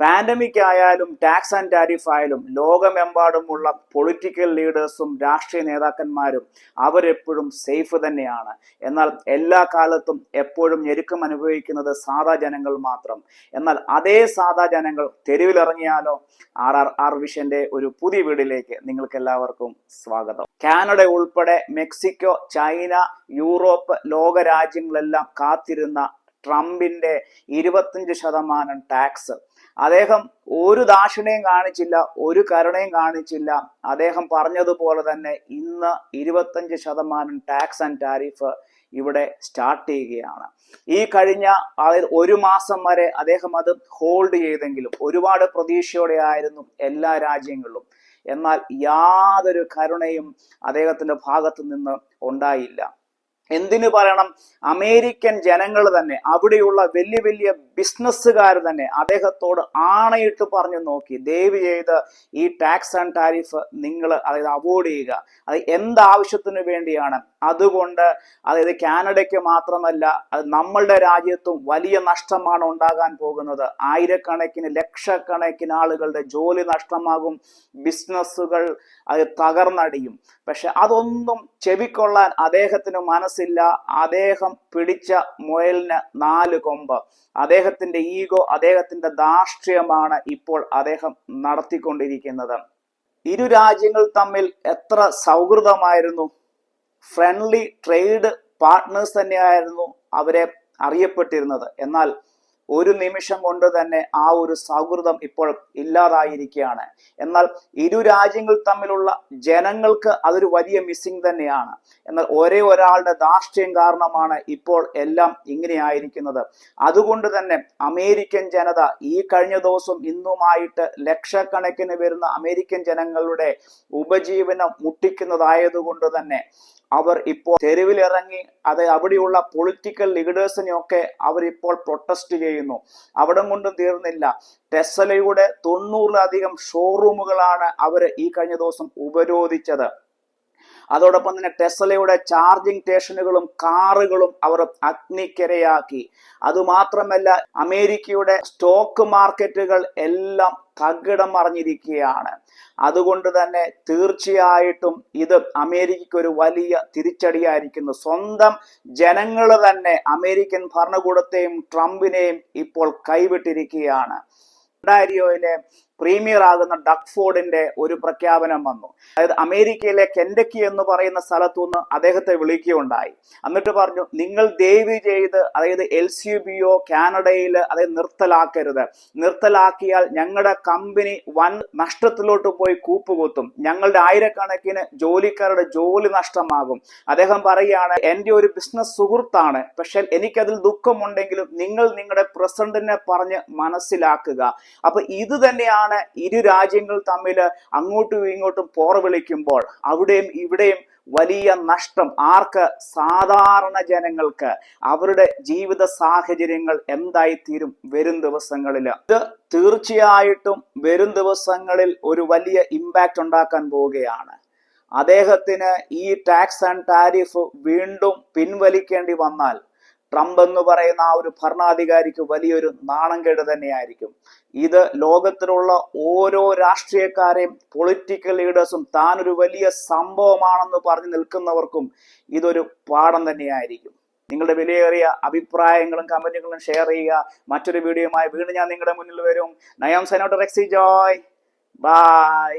Pandemic ആയാലും tax and tariff ആയാലും ലോകമെമ്പാടുമുള്ള പൊളിറ്റിക്കൽ ലീഡേഴ്സും രാഷ്ട്രീയ നേതാക്കന്മാരും അവരെപ്പോഴും സേഫ് തന്നെയാണ്. എന്നാൽ എല്ലാ കാലത്തും എപ്പോഴും ഞെരുക്കം അനുഭവിക്കുന്നത് സാധാ ജനങ്ങൾ മാത്രം. എന്നാൽ അതേ സാധാ ജനങ്ങൾ തെരുവിലിറങ്ങിയാലോ? ആർ ആർ ആർ വിഷന്റെ ഒരു പുതിയ വീടിലേക്ക് നിങ്ങൾക്ക് എല്ലാവർക്കും സ്വാഗതം. കാനഡ ഉൾപ്പെടെ മെക്സിക്കോ ചൈന യൂറോപ്പ് ലോക രാജ്യങ്ങളെല്ലാം കാത്തിരുന്ന ട്രംപിന്റെ ഇരുപത്തഞ്ച് ശതമാനം ടാക്സ് അദ്ദേഹം ഒരു ദാക്ഷിണയും കാണിച്ചില്ല ഒരു കരുണയും കാണിച്ചില്ല. അദ്ദേഹം പറഞ്ഞതുപോലെ തന്നെ ഇന്ന് ഇരുപത്തഞ്ച് ശതമാനം ടാക്സ് ആൻഡ് ടാരിഫ് ഇവിടെ സ്റ്റാർട്ട് ചെയ്യുകയാണ്. ഈ കഴിഞ്ഞ ഒരു മാസം വരെ അദ്ദേഹം അത് ഹോൾഡ് ചെയ്തെങ്കിലും ഒരുപാട് പ്രതീക്ഷയോടെ ആയിരുന്നു എല്ലാ രാജ്യങ്ങളിലും. എന്നാൽ യാതൊരു കരുണയും അദ്ദേഹത്തിന്റെ ഭാഗത്തു നിന്ന് ഉണ്ടായില്ല. എന്തിനു പറയണം? അമേരിക്കൻ ജനങ്ങൾ തന്നെ അവിടെയുള്ള വലിയ വലിയ ബിസിനസ്സുകാർ തന്നെ അദ്ദേഹത്തോട് ആണയിട്ട് പറഞ്ഞു നോക്കി ദയവ് ചെയ്ത് ഈ ടാക്സ് ആൻഡ് ടാരിഫ് നിങ്ങൾ അതായത് അവോയ്ഡ് ചെയ്യുക. അത് എന്താവശ്യത്തിന് വേണ്ടിയാണ്? അതുകൊണ്ട് അതായത് കാനഡയ്ക്ക് മാത്രമല്ല അത് നമ്മളുടെ രാജ്യത്തും വലിയ നഷ്ടമാണ് ഉണ്ടാകാൻ പോകുന്നത്. ആയിരക്കണക്കിന് ലക്ഷക്കണക്കിന് ആളുകളുടെ ജോലി നഷ്ടമാകും ബിസിനസ്സുകൾ അത് തകർന്നടിയും. പക്ഷെ അതൊന്നും ചെവിക്കൊള്ളാൻ അദ്ദേഹത്തിന് മനസ്സില്ല. അദ്ദേഹം പിടിച്ച മുയലിന് നാല് കൊമ്പ്. അദ്ദേഹത്തിന്റെ ഈഗോ അദ്ദേഹത്തിന്റെ ധാർഷ്ട്യമാണ് ഇപ്പോൾ അദ്ദേഹം നടത്തിക്കൊണ്ടിരിക്കുന്നത്. ഇരു രാജ്യങ്ങൾ തമ്മിൽ എത്ര സൗഹൃദമായിരുന്നു. ഫ്രണ്ട്ലി ട്രേഡ് പാർട്ട്നേഴ്സ് തന്നെയായിരുന്നു അവരെ അറിയപ്പെട്ടിരുന്നത്. എന്നാൽ ഒരു നിമിഷം കൊണ്ട് തന്നെ ആ ഒരു സൗഹൃദം ഇപ്പോൾ ഇല്ലാതായിരിക്കുകയാണ്. എന്നാൽ ഇരു രാജ്യങ്ങൾ തമ്മിലുള്ള ജനങ്ങൾക്ക് അതൊരു വലിയ മിസ്സിംഗ് തന്നെയാണ്. എന്നാൽ ഒരേ ഒരാളുടെ ധാർഷ്ട്യം കാരണമാണ് ഇപ്പോൾ എല്ലാം ഇങ്ങനെയായിരിക്കുന്നത്. അതുകൊണ്ട് തന്നെ അമേരിക്കൻ ജനത ഈ കഴിഞ്ഞ ദിവസം ഇന്നുമായിട്ട് ലക്ഷക്കണക്കിന് വരുന്ന അമേരിക്കൻ ജനങ്ങളുടെ ഉപജീവനം മുട്ടിക്കുന്നതായതുകൊണ്ട് തന്നെ അവർ ഇപ്പോൾ തെരുവിലിറങ്ങി അത് അവിടെയുള്ള പൊളിറ്റിക്കൽ ലീഡേഴ്സിനെയൊക്കെ അവരിപ്പോൾ പ്രൊട്ടസ്റ്റ് ചെയ്യുന്നു. അവിടെ കൊണ്ടും തീർന്നില്ല. ടെസലയുടെ തൊണ്ണൂറിലധികം ഷോറൂമുകളാണ് അവർ ഈ കഴിഞ്ഞ ദിവസം ഉപരോധിച്ചത്. അതോടൊപ്പം തന്നെ ടെസ്ലയുടെ ചാർജിംഗ് സ്റ്റേഷനുകളും കാറുകളും അവർ അഗ്നിക്കരയാക്കി. അതുമാത്രമല്ല അമേരിക്കയുടെ സ്റ്റോക്ക് മാർക്കറ്റുകൾ എല്ലാം തകിടം മറിഞ്ഞിരിക്കുകയാണ്. അതുകൊണ്ട് തന്നെ തീർച്ചയായിട്ടും ഇത് അമേരിക്കയ്ക്ക് ഒരു വലിയ തിരിച്ചടിയായിരിക്കുന്നു. സ്വന്തം ജനങ്ങൾ തന്നെ അമേരിക്കൻ ഭരണകൂടത്തെയും ട്രംപിനെയും ഇപ്പോൾ കൈവിട്ടിരിക്കുകയാണ്. ഒണ്ടാരിയോയിലെ പ്രീമിയർ ആകുന്ന ഡക്ഫോർഡിന്റെ ഒരു പ്രഖ്യാപനം വന്നു. അതായത് അമേരിക്കയിലെ കെൻഡക്കി എന്ന് പറയുന്ന സ്ഥലത്തു നിന്ന് അദ്ദേഹത്തെ വിളിക്കുകയുണ്ടായി. എന്നിട്ട് പറഞ്ഞു നിങ്ങൾ ദയവ് ചെയ്ത് അതായത് എൽ സി ബി ഒ കാനഡയിൽ അതായത് നിർത്തലാക്കരുത്. നിർത്തലാക്കിയാൽ ഞങ്ങളുടെ കമ്പനി വൻ നഷ്ടത്തിലോട്ട് പോയി കൂപ്പുകുത്തും. ഞങ്ങളുടെ ആയിരക്കണക്കിന് ജോലിക്കാരുടെ ജോലി നഷ്ടമാകും. അദ്ദേഹം പറയുകയാണ് എന്റെ ഒരു ബിസിനസ് സുഹൃത്താണ്. പക്ഷെ എനിക്കതിൽ ദുഃഖമുണ്ടെങ്കിലും നിങ്ങൾ നിങ്ങളുടെ പ്രസിഡന്റിനെ പറഞ്ഞ് മനസ്സിലാക്കുക. അപ്പൊ ഇത് തന്നെയാണ് ഇരു രാജ്യങ്ങൾ തമ്മിൽ അങ്ങോട്ടും ഇങ്ങോട്ടും പോർ വിളിക്കുമ്പോൾ അവിടെയും ഇവിടെയും വലിയ നഷ്ടം. ആർക്ക്? സാധാരണ ജനങ്ങൾക്ക്. അവരുടെ ജീവിത സാഹചര്യങ്ങൾ എന്തായിത്തീരും വരും ദിവസങ്ങളിൽ ഇത് തീർച്ചയായിട്ടും വരും ദിവസങ്ങളിൽ ഒരു വലിയ ഇമ്പാക്റ്റ് ഉണ്ടാക്കാൻ പോവുകയാണ്. അദ്ദേഹത്തിന് ഈ ടാക്സ് ആൻഡ് ടാരിഫ് വീണ്ടും പിൻവലിക്കേണ്ടി വന്നാൽ ട്രംപ് എന്ന് പറയുന്ന ആ ഒരു ഭരണാധികാരിക്ക് വലിയൊരു നാണംകേട് തന്നെയായിരിക്കും. ഇത് ലോകത്തിലുള്ള ഓരോ രാഷ്ട്രീയക്കാരെയും പൊളിറ്റിക്കൽ ലീഡേഴ്സും താൻ ഒരു വലിയ സംഭവമാണെന്ന് പറഞ്ഞു നിൽക്കുന്നവർക്കും ഇതൊരു പാഠം തന്നെയായിരിക്കും. നിങ്ങളുടെ വിലയേറിയ അഭിപ്രായങ്ങളും കമന്റുകളും ഷെയർ ചെയ്യുക. മറ്റൊരു വീഡിയോയുമായി വീണ്ടും ഞാൻ നിങ്ങളുടെ മുന്നിൽ വരും. നയം സൈനോട്ട് റെക്സി ജോയ്. ബൈ